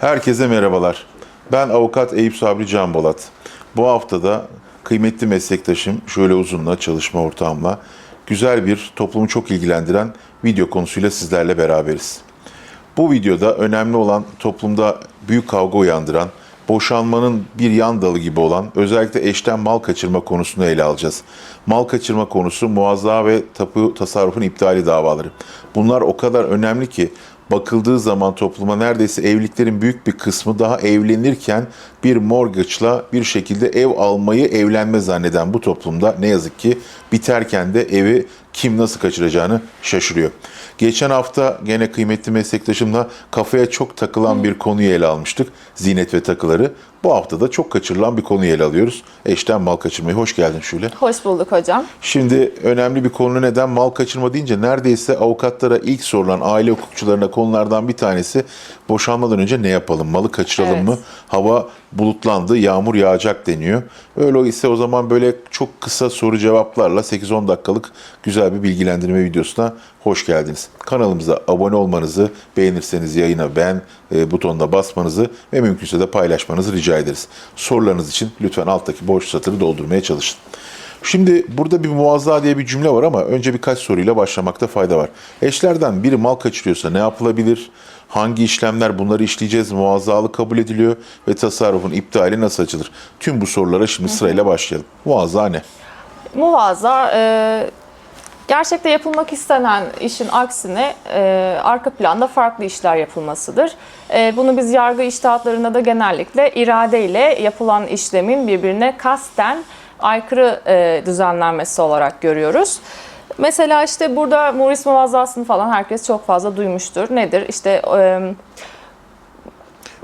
Herkese merhabalar. Ben avukat Eyüp Sabri Canbolat. Bu haftada kıymetli meslektaşım Şöyle Uzun'la çalışma ortağımla güzel bir toplumu çok ilgilendiren video konusuyla sizlerle beraberiz. Bu videoda önemli olan toplumda büyük kavga uyandıran, boşanmanın bir yan dalı gibi olan özellikle eşten mal kaçırma konusunu ele alacağız. Mal kaçırma konusu muazza ve tapu tasarrufun iptali davaları. Bunlar o kadar önemli ki bakıldığı zaman topluma neredeyse evliliklerin büyük bir kısmı daha evlenirken bir mortgage'la bir şekilde ev almayı evlenme zanneden bu toplumda ne yazık ki biterken de evi kim nasıl kaçıracağını şaşırıyor. Geçen hafta gene kıymetli meslektaşımla kafaya çok takılan bir konuyu ele almıştık. Zinet ve takıları. Bu hafta da çok kaçırılan bir konuyu ele alıyoruz. Eşten mal kaçırmayı. Hoş geldin Şule. Hoş bulduk hocam. Şimdi önemli bir konu neden mal kaçırma deyince neredeyse avukatlara ilk sorulan aile hukukçularına konulardan bir tanesi boşanmadan önce ne yapalım? Malı kaçıralım Evet. mı? Hava bulutlandı, yağmur yağacak deniyor. Öyle ise o zaman böyle çok kısa soru cevaplarla 8-10 dakikalık güzel bir bilgilendirme videosuna hoş geldiniz. Kanalımıza abone olmanızı, beğenirseniz yayına beğen e, butonuna basmanızı ve mümkünse de paylaşmanızı rica ederiz. Sorularınız için lütfen alttaki boş satırı doldurmaya çalışın. Şimdi burada bir muazza diye bir cümle var ama önce birkaç soruyla başlamakta fayda var. Eşlerden biri mal kaçırıyorsa ne yapılabilir? Hangi işlemler bunları işleyeceğiz? Muazzalı kabul ediliyor ve tasarrufun iptali nasıl açılır? Tüm bu sorulara şimdi sırayla başlayalım. Muazza ne? Muvaza e, gerçekte yapılmak istenen işin aksine e, arka planda farklı işler yapılmasıdır. E, bunu biz yargı iştahatlarında da genellikle iradeyle yapılan işlemin birbirine kasten aykırı e, düzenlenmesi olarak görüyoruz. Mesela işte burada Maurice Muvazzası'nı falan herkes çok fazla duymuştur. Nedir? İşte e,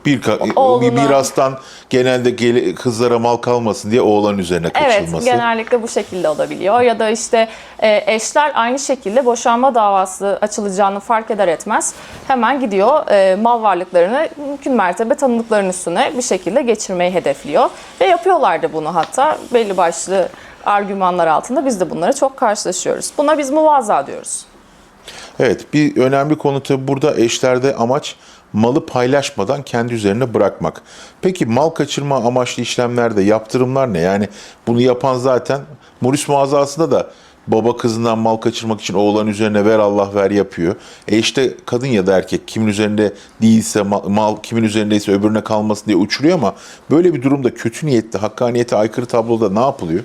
Bir, Oğluna- mirastan genelde kızlara mal kalmasın diye oğlan üzerine Evet, kaçılması. genellikle bu şekilde olabiliyor. Ya da işte e, eşler aynı şekilde boşanma davası açılacağını fark eder etmez hemen gidiyor e, mal varlıklarını mümkün mertebe tanıdıklarının üstüne bir şekilde geçirmeyi hedefliyor. Ve yapıyorlar da bunu hatta belli başlı argümanlar altında biz de bunları çok karşılaşıyoruz. Buna biz muvazza diyoruz. Evet bir önemli konu tabii burada eşlerde amaç malı paylaşmadan kendi üzerine bırakmak. Peki mal kaçırma amaçlı işlemlerde yaptırımlar ne? Yani bunu yapan zaten Muris muazzasında da baba kızından mal kaçırmak için oğlan üzerine ver Allah ver yapıyor. E işte kadın ya da erkek kimin üzerinde değilse mal, mal kimin üzerindeyse öbürüne kalmasın diye uçuruyor ama böyle bir durumda kötü niyetli, hakkaniyete aykırı tabloda ne yapılıyor?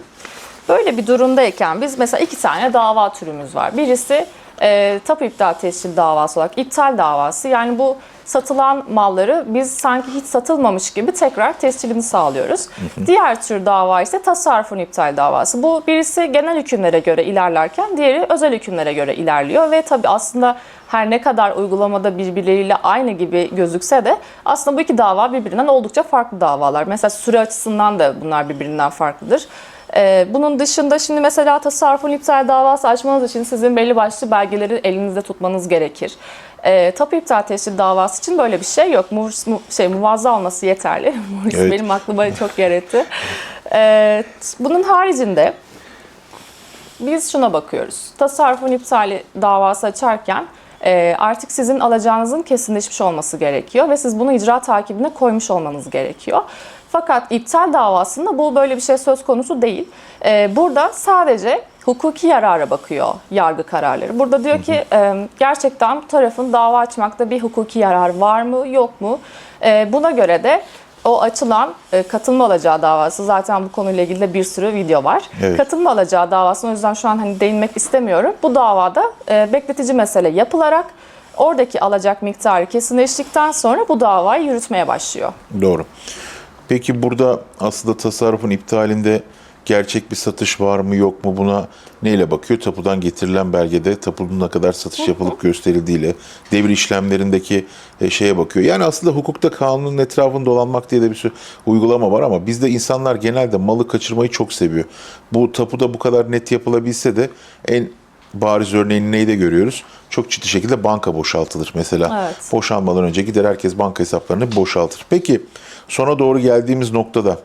Böyle bir durumdayken biz mesela iki tane dava türümüz var. Birisi e, tapu iptal tescil davası olarak iptal davası. Yani bu satılan malları biz sanki hiç satılmamış gibi tekrar tescilini sağlıyoruz. Diğer tür dava ise tasarrufun iptal davası. Bu birisi genel hükümlere göre ilerlerken diğeri özel hükümlere göre ilerliyor ve tabii aslında her ne kadar uygulamada birbirleriyle aynı gibi gözükse de aslında bu iki dava birbirinden oldukça farklı davalar. Mesela süre açısından da bunlar birbirinden farklıdır. Ee, bunun dışında şimdi mesela tasarrufun iptal davası açmanız için sizin belli başlı belgeleri elinizde tutmanız gerekir. Ee, tapu iptal tescil davası için böyle bir şey yok. Muvs, mu, şey, muvazza olması yeterli. Evet. benim aklıma çok yer etti. Ee, bunun haricinde biz şuna bakıyoruz. Tasarrufun iptali davası açarken e, artık sizin alacağınızın kesinleşmiş olması gerekiyor ve siz bunu icra takibine koymuş olmanız gerekiyor. Fakat iptal davasında bu böyle bir şey söz konusu değil. E, burada sadece hukuki yarara bakıyor yargı kararları. Burada diyor ki e, gerçekten bu tarafın dava açmakta bir hukuki yarar var mı yok mu? E, buna göre de o açılan e, katılma alacağı davası zaten bu konuyla ilgili de bir sürü video var. Evet. Katılma alacağı davasına o yüzden şu an hani değinmek istemiyorum. Bu davada e, bekletici mesele yapılarak oradaki alacak miktarı kesinleştikten sonra bu davayı yürütmeye başlıyor. Doğru. Peki burada aslında tasarrufun iptalinde gerçek bir satış var mı yok mu buna neyle bakıyor? Tapudan getirilen belgede tapunun ne kadar satış yapılıp gösterildiğiyle devir işlemlerindeki e, şeye bakıyor. Yani aslında hukukta kanunun etrafında dolanmak diye de bir uygulama var ama bizde insanlar genelde malı kaçırmayı çok seviyor. Bu tapuda bu kadar net yapılabilse de en bariz örneğini neyde görüyoruz? Çok ciddi şekilde banka boşaltılır mesela. Evet. Boşanmadan önce gider herkes banka hesaplarını boşaltır. Peki sona doğru geldiğimiz noktada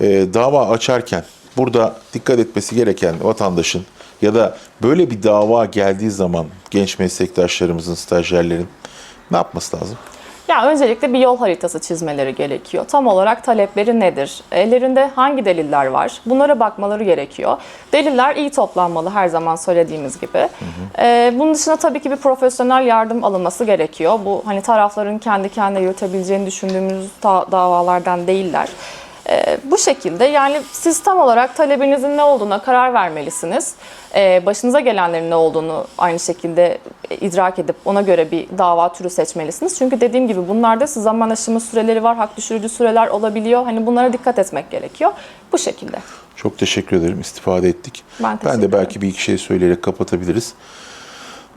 e, dava açarken burada dikkat etmesi gereken vatandaşın ya da böyle bir dava geldiği zaman genç meslektaşlarımızın, stajyerlerin ne yapması lazım? Yani öncelikle bir yol haritası çizmeleri gerekiyor. Tam olarak talepleri nedir? Ellerinde hangi deliller var? Bunlara bakmaları gerekiyor. Deliller iyi toplanmalı her zaman söylediğimiz gibi. Ee, bunun dışında tabii ki bir profesyonel yardım alınması gerekiyor. Bu hani tarafların kendi kendine yürütebileceğini düşündüğümüz da- davalardan değiller. Ee, bu şekilde yani siz tam olarak talebinizin ne olduğuna karar vermelisiniz. Ee, başınıza gelenlerin ne olduğunu aynı şekilde e, idrak edip ona göre bir dava türü seçmelisiniz. Çünkü dediğim gibi bunlarda zaman aşımı süreleri var, hak düşürücü süreler olabiliyor. Hani bunlara dikkat etmek gerekiyor. Bu şekilde. Çok teşekkür ederim. İstifade ettik. Ben teşekkür de belki bir iki şey söyleyerek kapatabiliriz.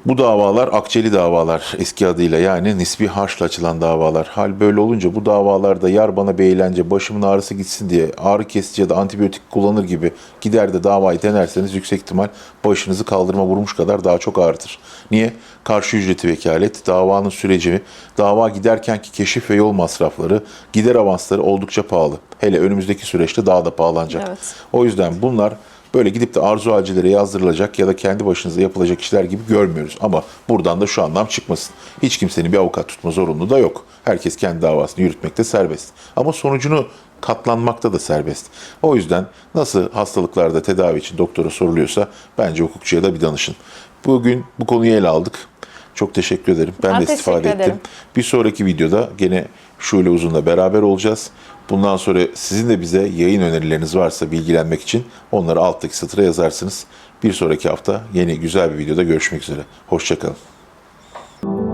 Bu davalar akçeli davalar eski adıyla yani nispi harçla açılan davalar. Hal böyle olunca bu davalarda yar bana bir eğlence başımın ağrısı gitsin diye ağrı kesici ya da antibiyotik kullanır gibi gider de davayı denerseniz yüksek ihtimal başınızı kaldırma vurmuş kadar daha çok ağrıtır. Niye? Karşı ücreti vekalet, davanın süreci, dava giderkenki keşif ve yol masrafları, gider avansları oldukça pahalı. Hele önümüzdeki süreçte daha da pahalanacak. Evet. O yüzden bunlar böyle gidip de arzu acilere yazdırılacak ya da kendi başınıza yapılacak işler gibi görmüyoruz. Ama buradan da şu anlam çıkmasın. Hiç kimsenin bir avukat tutma zorunluluğu da yok. Herkes kendi davasını yürütmekte serbest. Ama sonucunu katlanmakta da serbest. O yüzden nasıl hastalıklarda tedavi için doktora soruluyorsa bence hukukçuya da bir danışın. Bugün bu konuyu ele aldık. Çok teşekkür ederim. Ben, Ben de istifade ettim. ederim. Bir sonraki videoda gene Şule Uzun'la beraber olacağız. Bundan sonra sizin de bize yayın önerileriniz varsa bilgilenmek için onları alttaki satıra yazarsınız. Bir sonraki hafta yeni güzel bir videoda görüşmek üzere. Hoşçakalın.